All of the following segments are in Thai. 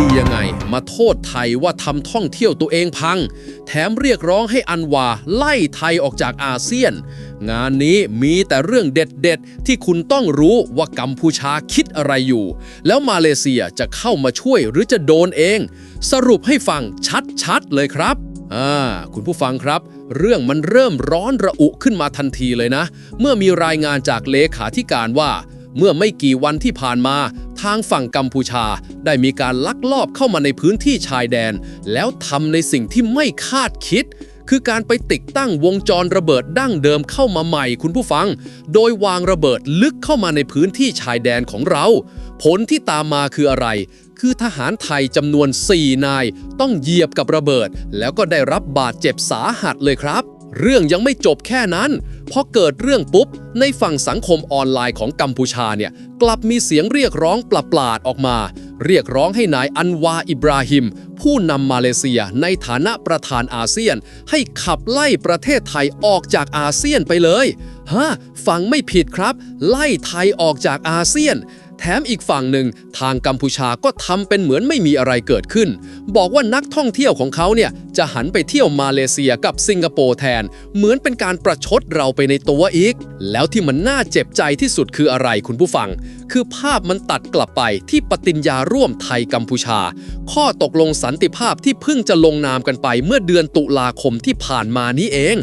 ดียังไง มาโทษไทยว่าทำท่องเที่ยวตัวเองพัง แถมเรียกร้องให้อันวาไล่ไทยออกจากอาเซียน งานนี้มีแต่เรื่องเด็ดๆ ที่คุณต้องรู้ว่ากัมพูชาคิดอะไรอยู่ แล้วมาเลเซียจะเข้ามาช่วยหรือจะโดนเอง สรุปให้ฟังชัดๆเลยครับอ่าคุณผู้ฟังครับ เรื่องมันเริ่มร้อนระอุขึ้นมาทันทีเลยนะ เมื่อมีรายงานจากเลขาธิการว่า เมื่อไม่กี่วันที่ผ่านมา ทางฝั่งกัมพูชาได้มีการลักลอบเข้ามาในพื้นที่ชายแดน แล้วทำในสิ่งที่ไม่คาดคิด คือการไปติดตั้งวงจรระเบิดดั้งเดิมเข้ามาใหม่คุณผู้ฟัง โดยวางระเบิดลึกเข้ามาในพื้นที่ชายแดนของเรา ผลที่ตามมาคืออะไร คือทหารไทยจำนวน 4 นาย ต้องเหยียบกับระเบิด แล้วก็ได้รับบาดเจ็บสาหัสเลยครับ เรื่องยังไม่จบแค่นั้น พอเกิดเรื่องปุ๊บ ในฝั่งสังคมออนไลน์ของกัมพูชาเนี่ย กลับมีเสียงเรียกร้องปลาดออกมา เรียกร้องให้นายอันวาอิบราฮิม ผู้นำมาเลเซียในฐานะประธานอาเซียน ให้ขับไล่ประเทศไทยออกจากอาเซียนไปเลย ฮะ ฟังไม่ผิดครับ ไล่ไทยออกจากอาเซียน แถมอีกฝั่งหนึ่งทางกัมพูชาก็ทำเป็นเหมือนไม่มีอะไรเกิดขึ้น บอกว่านักท่องเที่ยวของเขาเนี่ยจะหันไปเที่ยวมาเลเซียกับสิงคโปร์แทน เหมือนเป็นการประชดเราไปในตัวอีก แล้วที่มันน่าเจ็บใจที่สุดคืออะไรคุณผู้ฟัง คือภาพมันตัดกลับไปที่ปฏิญญาร่วมไทยกัมพูชา ข้อตกลงสันติภาพที่เพิ่งจะลงนามกันไปเมื่อเดือนตุลาคมที่ผ่านมานี้เอง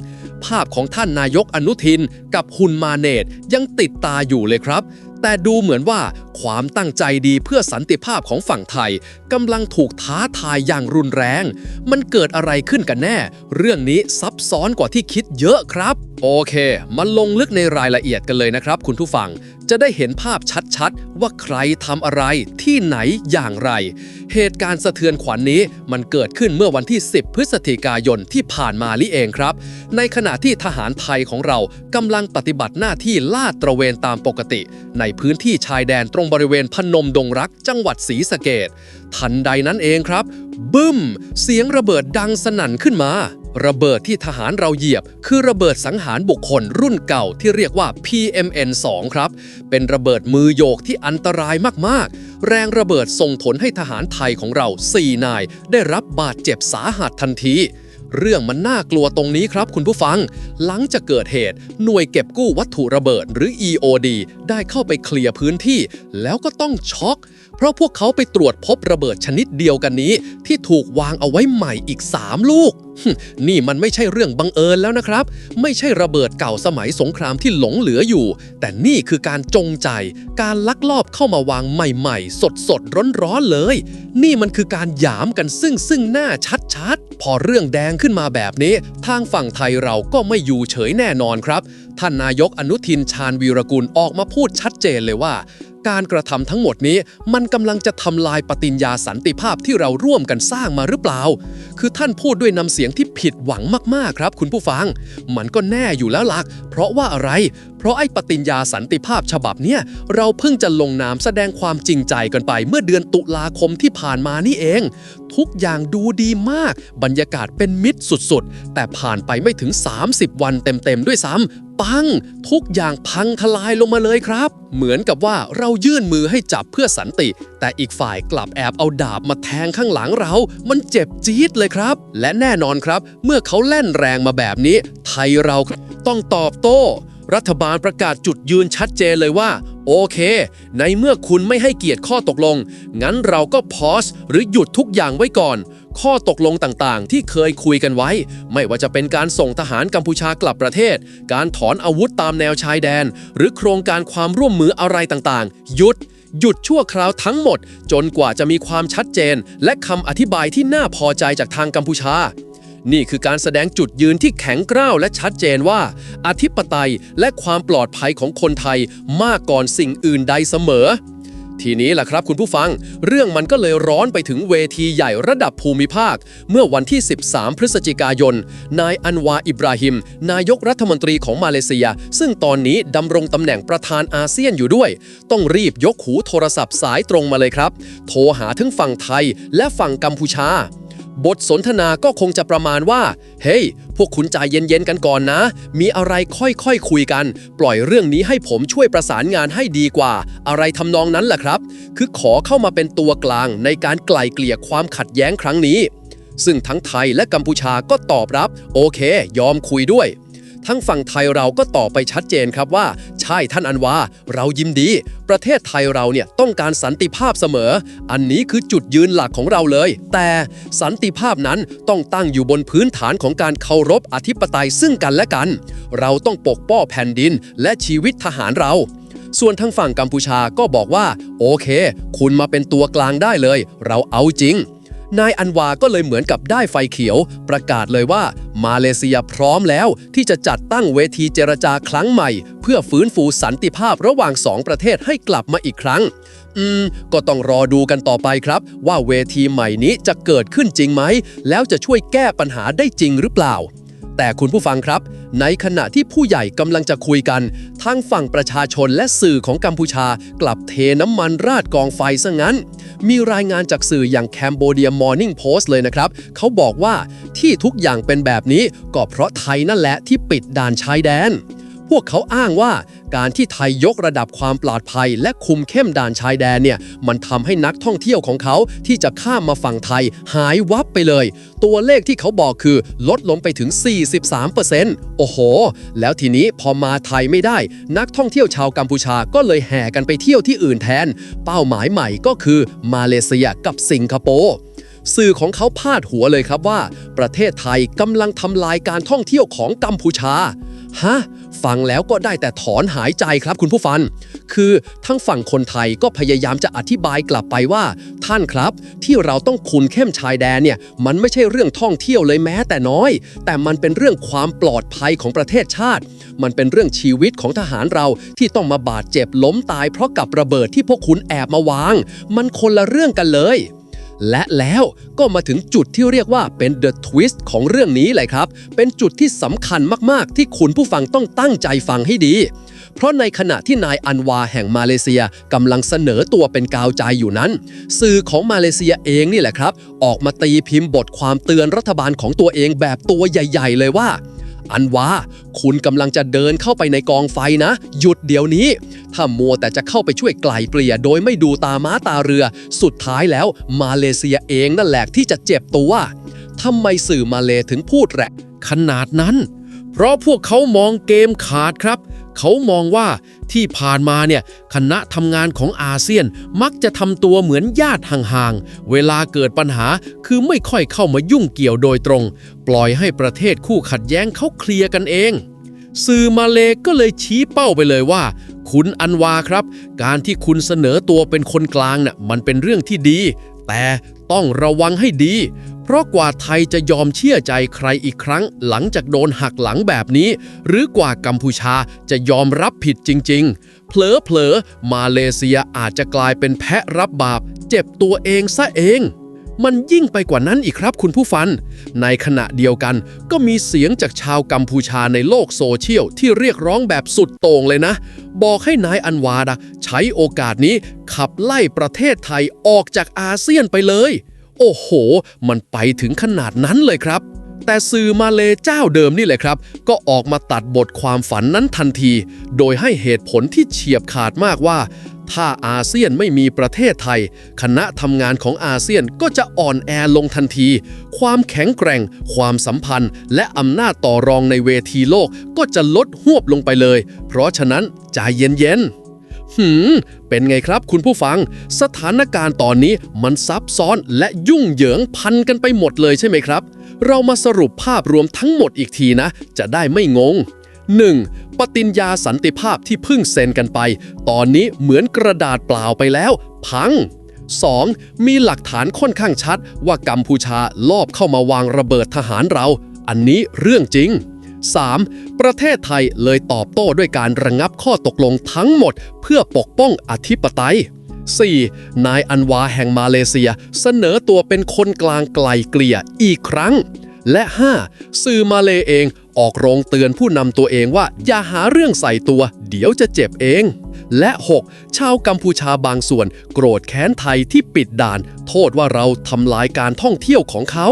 ภาพของท่านนายกอนุทิน กับฮุนมาเนตยังติดตาอยู่เลยครับ แต่ดูเหมือนว่าความตั้งใจดีเพื่อสันติภาพของฝั่งไทยกำลังถูกท้าทายอย่างรุนแรง มันเกิดอะไรขึ้นกันแน่ เรื่องนี้ซับซ้อนกว่าที่คิดเยอะครับ โอเค มาลงลึกในรายละเอียดกันเลยนะครับ คุณผู้ฟัง จะได้เห็นภาพชัดๆ ว่าใครทำอะไรที่ไหนอย่างไร เหตุการณ์สะเทือนขวัญนนี้มันเกิดขึ้นเมื่อวันที่ 10 พฤศจิกายนที่ผ่านมานี่เองครับ ในขณะที่ทหารไทยของเรากำลังปฏิบัติหน้าที่ลาดตระเวนตามปกติในพื้นที่ชายแดนตรงบริเวณพนมดงรักจังหวัดศรีสะเกดทันใดนั้นเองครับ บึ้ม เสียงระเบิดดังสนั่นขึ้นมา ระเบิดที่ทหารเราเหยียบ คือระเบิดสังหารบุคคลรุ่นเก่าที่เรียกว่า PMN2 ครับ เป็นระเบิดมือโยกที่อันตรายมากๆ แรงระเบิดส่งผลให้ทหารไทยของเรา 4 นาย ได้รับบาดเจ็บสาหัสทันที เรื่องมันน่ากลัวตรงนี้ครับคุณผู้ฟัง หลังจากเกิดเหตุ หน่วยเก็บกู้วัตถุระเบิดหรือ EOD ได้เข้าไปเคลียร์พื้นที่ แล้วก็ต้องช็อก เพราะพวกเขาไปตรวจพบระเบิดชนิดเดียวกันนี้ ที่ถูกวางเอาไว้ใหม่อีก 3 ลูก นี่มันไม่ใช่เรื่องบังเอิญแล้วนะครับ ไม่ใช่ระเบิดเก่าสมัยสงครามที่หลงเหลืออยู่ แต่นี่คือการจงใจ การลักลอบเข้ามาวางใหม่ๆ สดๆร้อนๆเลย นี่มันคือการหยามกันซึ่งซึ่งหน้าชัดๆ พอเรื่องแดงขึ้นมาแบบนี้ ทางฝั่งไทยเราก็ไม่อยู่เฉยแน่นอนครับ ท่านนายกอนุทินชาญวีรกุลออกมาพูดชัดเจนเลยว่า การกระทำทั้งหมดนี้ มันกำลังจะทำลายปฏิญญาสันติภาพที่เราร่วมกันสร้างมาหรือเปล่า คือท่านพูดด้วยน้ำเสียงที่ผิดหวังมากๆครับ คุณผู้ฟัง มันก็แน่อยู่แล้วลัก เพราะว่าอะไร เพราะไอ้ปฏิญญาสันติภาพฉบับเนี้ยเราเพิ่งจะลงนามแสดงความจริงใจกันไปเมื่อเดือนตุลาคมที่ผ่านมานี่เอง ทุกอย่างดูดีมาก บรรยากาศเป็นมิตรสุดๆ แต่ผ่านไปไม่ถึง 30 วันเต็มๆด้วยซ้ำ ปัง ทุกอย่างพังทลายลงมาเลยครับ เหมือนกับว่าเรายื่นมือให้จับเพื่อสันติ แต่อีกฝ่ายกลับแอบเอาดาบมาแทงข้างหลังเรา มันเจ็บจี๊ดเลยครับ และแน่นอนครับ เมื่อเขาแล่นแรงมาแบบนี้ ไทยเราต้องตอบโต้ รัฐบาลประกาศจุดยืนชัดเจนเลยว่าโอเค ในเมื่อคุณไม่ให้เกียรติข้อตกลง งั้นเราก็พอสหรือหยุดทุกอย่างไว้ก่อน ข้อตกลงต่างๆ ที่เคยคุยกันไว้ ไม่ว่าจะเป็นการส่งทหารกัมพูชากลับประเทศ การถอนอาวุธตามแนวชายแดน หรือโครงการความร่วมมืออะไรต่างๆหยุดหยุดชั่วคราวทั้งหมด จนกว่าจะมีความชัดเจน และคำอธิบายที่น่าพอใจจากทางกัมพูชา นี่คือการแสดงจุดยืนที่แข็งกร้าวและชัดเจนว่า อธิปไตยและความปลอดภัยของคนไทยมากก่อนสิ่งอื่นใดเสมอ ทีนี้ล่ะครับคุณผู้ฟัง เรื่องมันก็เลยร้อนไปถึงเวทีใหญ่ระดับภูมิภาค เมื่อวันที่ 13 พฤศจิกายน นายอันวาอิบราฮิม นายกรัฐมนตรีของมาเลเซีย ซึ่งตอนนี้ดำรงตำแหน่งประธานอาเซียนอยู่ด้วย ต้องรีบยกหูโทรศัพท์สายตรงมาเลยครับ โทรหาทั้งฝั่งไทยและฝั่งกัมพูชา บทสนทนาก็คงจะประมาณว่า เฮ้ย พวกคุณใจเย็นๆกันก่อนนะ มีอะไรค่อยๆคคุยกัน ปล่อยเรื่องนี้ให้ผมช่วยประสานงานให้ดีกว่า อะไรทำนองนั้นแหละครับ คือขอเข้ามาเป็นตัวกลางในการไกล่เกลี่ยความขัดแย้งครั้งนี้ ซึ่งทั้งไทยและกัมพูชาก็ตอบรับ โอเค ยอมคุยด้วย ทั้งฝั่งไทยเราก็ตอบไปชัดเจนครับว่า ใช่ท่านอันวา เรายินดี ประเทศไทยเราเนี่ยต้องการสันติภาพเสมอ อันนี้คือจุดยืนหลักของเราเลย แต่สันติภาพนั้นต้องตั้งอยู่บนพื้นฐานของการเคารพอธิปไตยซึ่งกันและกัน เราต้องปกป้องแผ่นดินและชีวิตทหารเราส่วนทางฝั่งกัมพูชาก็บอกว่า โอเค คุณมาเป็นตัวกลางได้เลย เราเอาจริง นายอันวาก็เลยเหมือนกับได้ไฟเขียว ประกาศเลยว่า มาเลเซียพร้อมแล้วที่จะจัดตั้งเวทีเจรจาครั้งใหม่ เพื่อฟื้นฟูสันติภาพระหว่างสองประเทศให้กลับมาอีกครั้ง อืม ก็ต้องรอดูกันต่อไปครับ ว่าเวทีใหม่นี้จะเกิดขึ้นจริงไหม แล้วจะช่วยแก้ปัญหาได้จริงหรือเปล่า แต่คุณผู้ฟังครับ ในขณะที่ผู้ใหญ่กำลังจะคุยกัน ทางฝั่งประชาชนและสื่อของกัมพูชา กลับเทน้ำมันราดกองไฟซะงั้น มีรายงานจากสื่ออย่าง Cambodia Morning Post เลยนะครับ เขาบอกว่าที่ทุกอย่างเป็นแบบนี้ก็เพราะไทยนั่นแหละที่ปิดด่านชายแดน พวกเขาอ้างว่า การที่ไทยยกระดับความปลอดภัย และคุมเข้มด่านชายแดนเนี่ยมันทำให้นักท่องเที่ยวของเขาที่จะข้ามมาฝั่งไทยหายวับไปเลย ตัวเลขที่เขาบอกคือลดลงไปถึง 43%โอ้โห แล้วทีนี้พอมาไทยไม่ได้ นักท่องเที่ยวชาวกัมพูชาก็เลยแห่กันไปเที่ยวที่อื่นแทน เป้าหมายใหม่ก็คือมาเลเซียกับสิงคโปร์สื่อของเขาพาดหัวเลยครับว่า ประเทศไทยกำลังทำลายการท่องเที่ยวของกัมพูชา ฮะ ฟังแล้วก็ได้แต่ถอนหายใจครับคุณผู้ฟัง คือทั้งฝั่งคนไทยก็พยายามจะอธิบายกลับไปว่า ท่านครับ ที่เราต้องคุนเข้มชายแดนเนี่ยมันไม่ใช่เรื่องท่องเที่ยวเลยแม้แต่น้อย แต่มันเป็นเรื่องความปลอดภัยของประเทศชาติ มันเป็นเรื่องชีวิตของทหารเราที่ต้องมาบาดเจ็บล้มตายเพราะกับระเบิดที่พวกคุณแอบมาวาง มันคนละเรื่องกันเลย และแล้วก็มาถึงจุดที่เรียกว่าเป็น the twist ของเรื่องนี้เลยครับ เป็นจุดที่สำคัญมากๆ ที่คุณผู้ฟังต้องตั้งใจฟังให้ดี เพราะในขณะที่นายอันวาแห่งมาเลเซียกำลังเสนอตัวเป็นกาวใจอยู่นั้น สื่อของมาเลเซียเองนี่แหละครับ ออกมาตีพิมพ์บทความเตือนรัฐบาลของตัวเองแบบตัวใหญ่ ๆ เลยว่า อันว่าคุณกำลังจะเดินเข้าไปในกองไฟนะ หยุดเดี๋ยวนี้ ถ้ามัวแต่จะเข้าไปช่วยไกล่เกลี่ยโดยไม่ดูตาม้าตาเรือ สุดท้ายแล้วมาเลเซียเองนั่นแหละที่จะเจ็บตัวทำไมสื่อมาเลถึงพูดแหละขนาดนั้น เพราะพวกเขามองเกมขาดครับ เขามองว่า ที่ผ่านมาเนี่ยคณะทำงานของอาเซียนมักจะทำตัวเหมือนญาติห่างๆ เวลาเกิดปัญหาคือไม่ค่อยเข้ามายุ่งเกี่ยวโดยตรง ปล่อยให้ประเทศคู่ขัดแย้งเขาเคลียร์กันเองสื่อมาเลก็เลยชี้เป้าไปเลยว่า คุณอันวาครับ การที่คุณเสนอตัวเป็นคนกลางน่ะมันเป็นเรื่องที่ดี แต่ต้องระวังให้ดี เพราะกว่าไทยจะยอมเชื่อใจใครอีกครั้ง หลังจากโดนหักหลังแบบนี้ หรือกว่ากัมพูชาจะยอมรับผิดจริง ๆ เผลอๆ มาเลเซียอาจจะกลายเป็นแพะรับบาป เจ็บตัวเองซะเอง มันยิ่งไปกว่านั้นอีกครับคุณผู้ฟัง ในขณะเดียวกันก็มีเสียงจากชาวกัมพูชาในโลกโซเชียลที่เรียกร้องแบบสุดโต่งเลยนะ บอกให้นายอันวาดะใช้โอกาสนี้ขับไล่ประเทศไทยออกจากอาเซียนไปเลย โอ้โห มันไปถึงขนาดนั้นเลยครับ แต่สื่อมาเลเจ้าเดิมนี่แหละครับ ก็ออกมาตัดบทความฝันนั้นทันที โดยให้เหตุผลที่เฉียบขาดมากว่า ถ้าอาเซียนไม่มีประเทศไทย คณะทำงานของอาเซียนก็จะอ่อนแอลงทันที ความแข็งแกร่ง ความสัมพันธ์ และอำนาจต่อรองในเวทีโลกก็จะลดหวบลงไปเลย เพราะฉะนั้นใจเย็นๆหืม เป็นไงครับคุณผู้ฟัง สถานการณ์ตอนนี้มันซับซ้อนและยุ่งเหยิงพันกันไปหมดเลยใช่ไหมครับ เรามาสรุปภาพรวมทั้งหมดอีกทีนะ จะได้ไม่งง 1. ปฏิญญาสันติภาพที่เพิ่งเซ็นกันไป ตอนนี้เหมือนกระดาษเปล่าไปแล้ว พัง 2. มีหลักฐานค่อนข้างชัด ว่ากัมพูชาลอบเข้ามาวางระเบิดทหารเรา อันนี้เรื่องจริง 3. ประเทศไทยเลยตอบโต้ด้วยการระงงับข้อตกลงทั้งหมด เพื่อปกป้องอธิปไตย 4. นายอันวาแห่งมาเลเซีย เสนอตัวเป็นคนกลางไกลเกลี่ยอีกครั้ง และ 5. สื่อมาเลเองออกโรงเตือนผู้นำตัวเองว่า อย่าหาเรื่องใส่ตัว เดี๋ยวจะเจ็บเอง และ 6. ชาวกัมพูชาบางส่วน โกรธแค้นไทยที่ปิดด่าน โทษว่าเราทำลายการท่องเที่ยวของเขา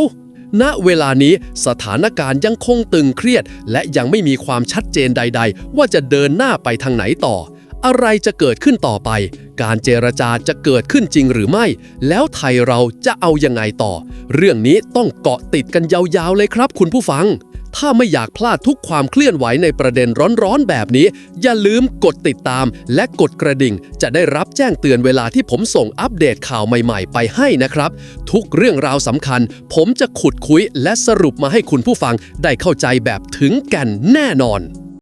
ณเวลานี้สถานการณ์ยังคงตึงเครียด และยังไม่มีความชัดเจนใด ๆ ว่าจะเดินหน้าไปทางไหนต่อ อะไรจะเกิดขึ้นต่อไป การเจรจาจะเกิดขึ้นจริงหรือไม่ แล้วไทยเราจะเอายังไงต่อ เรื่องนี้ต้องเกาะติดกันยาวๆเลยครับ คุณผู้ฟัง ถ้าไม่อยากพลาดทุกความเคลื่อนไหวในประเด็นร้อนๆแบบนี้ อย่าลืมกดติดตาม และกดกระดิ่ง จะได้รับแจ้งเตือนเวลาที่ผมส่งอัปเดตข่าวใหม่ๆ ไปให้นะครับ ทุกเรื่องราวสำคัญ ผมจะขุดคุยและสรุปมาให้คุณผู้ฟังได้เข้าใจแบบถึงก่นแน่นอน